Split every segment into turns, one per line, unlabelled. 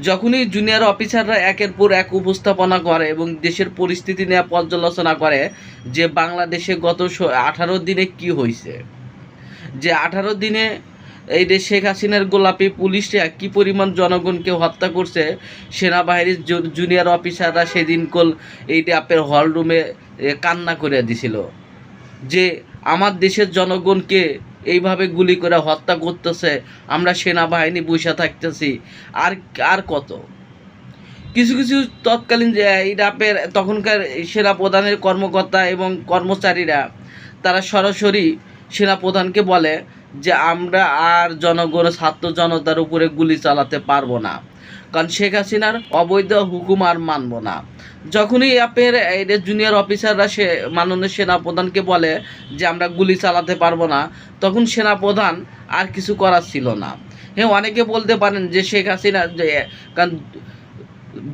যখনই জুনিয়র অফিসাররা একের পর এক উপস্থাপনা করে এবং দেশের পরিস্থিতি নিয়ে পর্যালোচনা করে যে বাংলাদেশে গত আঠারো দিনে কি হয়েছে যে আঠারো দিনে এই যে শেখ হাসিনার গোলাপি পুলিশরা কি পরিমাণ জনগণকে হত্যা করছে, সেনাবাহিনীর জুনিয়র অফিসাররা সেদিন কল এইটা আপনার হল রুমে কান্না করে দিছিল। যে আমার দেশের জনগণকে এইভাবে গুলি করে হত্যা করতেছে, আমরা সেনাবাহিনী বসে থাকতেছি। আর আর কত? কিছু কিছু তৎকালীন যে এই রাপের তখনকার সেনা প্রধানের কর্মকর্তা এবং কর্মচারীরা, তারা সরাসরি সেনা প্রধানকে বলে যে আমরা আর জনগণ, ছাত্র জনতার উপরে গুলি চালাতে পারব না। কারণ শেখ হাসিনার অবৈধ হুকুম আর মানবো না। যখনই আপনার জুনিয়র অফিসাররা সে, মাননীয় সেনাপ্রধানকে বলে যে আমরা গুলি চালাতে পারব না, তখন সেনাপ্রধান আর কিছু করার ছিল না। হ্যাঁ অনেকে বলতে পারেন যে শেখ হাসিনা যে, কারণ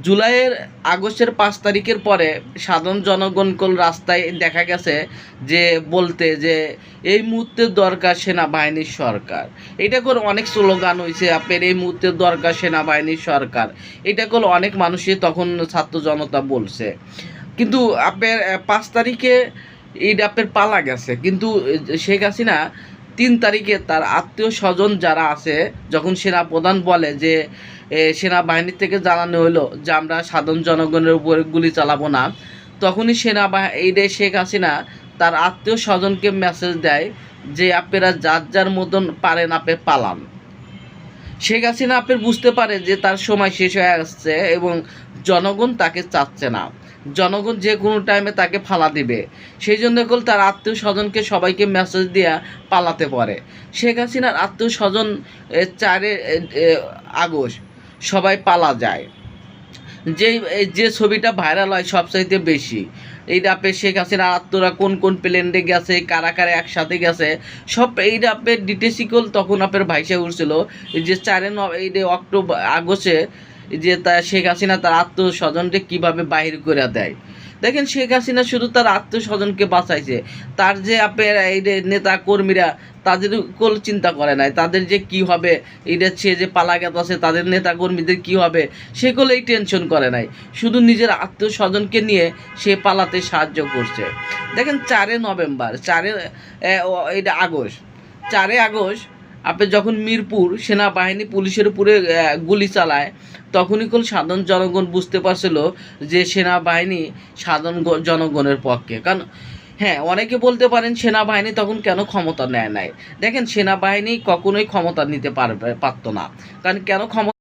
জুলাইয়ের আগস্টের পাঁচ তারিখের পরে সাধারণ জনগণকল রাস্তায় দেখা গেছে যে বলতে যে এই মুহূর্তে দরকার সেনাবাহিনীর সরকার। এটা করে অনেক স্লোগান হয়েছে আপনার এই মুহূর্তে দরকার সেনাবাহিনীর সরকার। এটা করে অনেক মানুষই তখন ছাত্র জনতা বলছে। কিন্তু আপনার পাঁচ তারিখে এইটা আপনার পালা গেছে। কিন্তু শেখ হাসিনা তিন তারিখে তার আত্মীয় স্বজন যারা আছে যখন সেনা প্রধান বলে যে এ, সেনাবাহিনীর থেকে জানানো হলো যে আমরা সাধারণ জনগণের উপরে গুলি চালাবো না। তখনই সেনাবাহিনী এই শেখ হাসিনা তার আত্মীয় স্বজনকে মেসেজ দেয় যে আপনারা যার যার মতন পারেন আপনি পালান। শেখ হাসিনা আপনি বুঝতে পারে যে তার সময় শেষ হয়ে আসছে এবং জনগণ তাকে চাচ্ছে না। জনগণ যে কোনো টাইমে তাকে ফালা দিবে। সেই জন্য কল তার আত্মীয় স্বজনকে সবাইকে মেসেজ দিয়া পালাতে পারে। শেখ হাসিনার আত্মীয় স্বজন চারে আগস্ট সবাই পালা যায়। যে যে ছবিটা ভাইরাল হয় সবচাইতে বেশি এই ডাপে শেখ হাসিনার আত্মরা কোন কোন প্লেনে গেছে, কারা কারা একসাথে গেছে, সব এই ডাপের ডিটেসিকল তখন আপনার ভাইসে উঠছিল যে চারে এই অক্টোবর আগস্টে যে তা শেখ হাসিনা তার আত্মীয় স্বজনকে কীভাবে বাহির করে দেয়। দেখেন, শেখ হাসিনা শুধু তার আত্মীয় স্বজনকে বাঁচাইছে। তার যে আপনার এই নেতা কর্মীরা তাদের কোল চিন্তা করে নাই। তাদের যে কি হবে এটা সে যে পালা আছে, তাদের নেতা কর্মীদের কি হবে সেগুলো এই টেনশন করে নাই। শুধু নিজের আত্মীয় স্বজনকে নিয়ে সে পালাতে সাহায্য করছে। দেখেন, চারে নভেম্বর, চারে এটা আগস্ট, চারে আগস্ট, আপনি যখন মিরপুর সেনাবাহিনী পুলিশের উপরে গুলি চালায় তখনই কোন সাধারণ জনগণ বুঝতে পারছিল যে সেনাবাহিনী সাধারণ জনগণের পক্ষে। কারণ হ্যাঁ অনেকে বলতে পারেন সেনাবাহিনী তখন কেন ক্ষমতা নেয় নাই। দেখেন, সেনাবাহিনী কখনোই ক্ষমতা নিতে পারবে, পারতো না। কারণ কেন ক্ষমতা